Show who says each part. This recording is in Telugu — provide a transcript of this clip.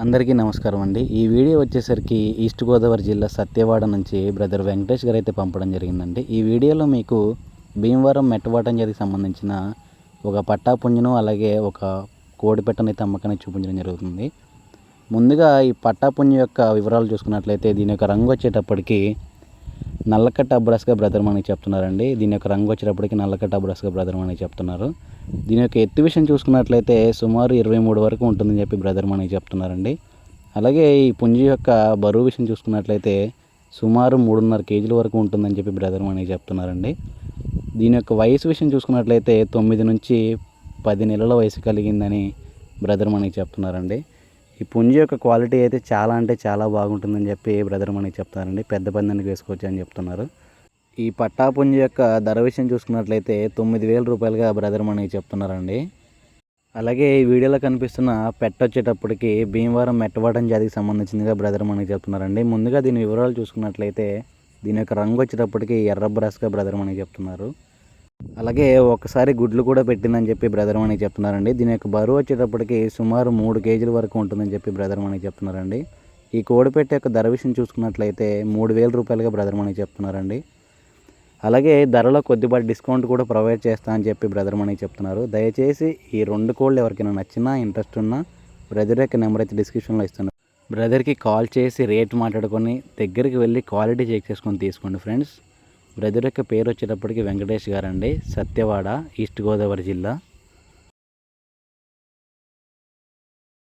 Speaker 1: అందరికీ నమస్కారం అండి. ఈ వీడియో వచ్చేసరికి ఈస్ట్ గోదావరి జిల్లా సత్యవాడ నుంచి బ్రదర్ వెంకటేష్ గారు అయితే పంపడం జరిగిందండి. ఈ వీడియోలో మీకు భీమవరం మెట్టవాటం జరిగి సంబంధించిన ఒక పట్టా పుంజును అలాగే ఒక కోడిపెట్టను అయితే అమ్మకాన్ని చూపించడం జరుగుతుంది. ముందుగా ఈ పట్టాపుంజు యొక్క వివరాలు చూసుకున్నట్లయితే దీని యొక్క రంగు వచ్చేటప్పటికి నల్లకట్ట అబ్రాస్గా బ్రదర్ మనకి చెప్తున్నారండి. దీని యొక్క రంగు వచ్చేటప్పటికి నల్లకట్ట అబ్రాస్గా బ్రదర్ మనకి చెప్తున్నారు. దీని యొక్క ఎత్తు విషయం చూసుకున్నట్లయితే సుమారు ఇరవై మూడు వరకు ఉంటుందని చెప్పి బ్రదర్ మనకి చెప్తున్నారండి. అలాగే ఈ పుంజి యొక్క బరువు విషయం చూసుకున్నట్లయితే సుమారు మూడున్నర కేజీల వరకు ఉంటుందని చెప్పి బ్రదర్ మనకి చెప్తున్నారండి. దీని యొక్క వయసు విషయం చూసుకున్నట్లయితే తొమ్మిది నుంచి పది నెలల వయసు కలిగిందని బ్రదర్ మనకి చెప్తున్నారండి. ఈ పుంజి యొక్క క్వాలిటీ అయితే చాలా అంటే చాలా బాగుంటుందని చెప్పి బ్రదర్ మనకి చెప్తారండి. పెద్ద పందానికి వేసుకోవచ్చు అని చెప్తున్నారు. ఈ పట్టా పుంజి యొక్క ధర విషయం చూసుకున్నట్లయితే తొమ్మిది వేల రూపాయలుగా బ్రదర్ మనకి చెప్తున్నారండి. అలాగే ఈ వీడియోలో కనిపిస్తున్న పెట్ట వచ్చేటప్పటికి భీమవరం మెట్టవాటం జాతికి సంబంధించిందిగా బ్రదర్ మనకి చెప్తున్నారండి. ముందుగా దీని వివరాలు చూసుకున్నట్లయితే దీని యొక్క రంగు వచ్చేటప్పటికి ఎర్ర బ్రష్గా బ్రదర్ మనకి చెప్తున్నారు. అలాగే ఒకసారి గుడ్లు కూడా పెట్టిందని చెప్పి బ్రదర్ మనకి చెప్తున్నారండి. దీని యొక్క బరువు వచ్చేటప్పటికి సుమారు మూడు కేజీల వరకు ఉంటుందని చెప్పి బ్రదర్ మనకి చెప్తున్నారండి. ఈ కోడిపెట్ట యొక్క ధర విషయం చూసుకున్నట్లయితే మూడు వేల రూపాయలుగా బ్రదర్ మనకి చెప్తున్నారండి. అలాగే ధరలో కొద్దిపాటి డిస్కౌంట్ కూడా ప్రొవైడ్ చేస్తా అని చెప్పి బ్రదర్ మనకి చెప్తున్నారు. దయచేసి ఈ రెండు కోళ్ళు ఎవరికైనా నచ్చినా ఇంట్రెస్ట్ ఉన్నా బ్రదర్ యొక్క నెంబర్ అయితే డిస్క్రిప్షన్లో ఇస్తాను బ్రదర్కి కాల్ చేసి రేట్ మాట్లాడుకొని దగ్గరికి వెళ్ళి క్వాలిటీ చెక్ చేసుకొని తీసుకోండి ఫ్రెండ్స్. బ్రదర్ యొక్క పేరు వచ్చేటప్పటికి వెంకటేష్ గారండి సత్యవాడ ఈస్ట్ గోదావరి జిల్లా.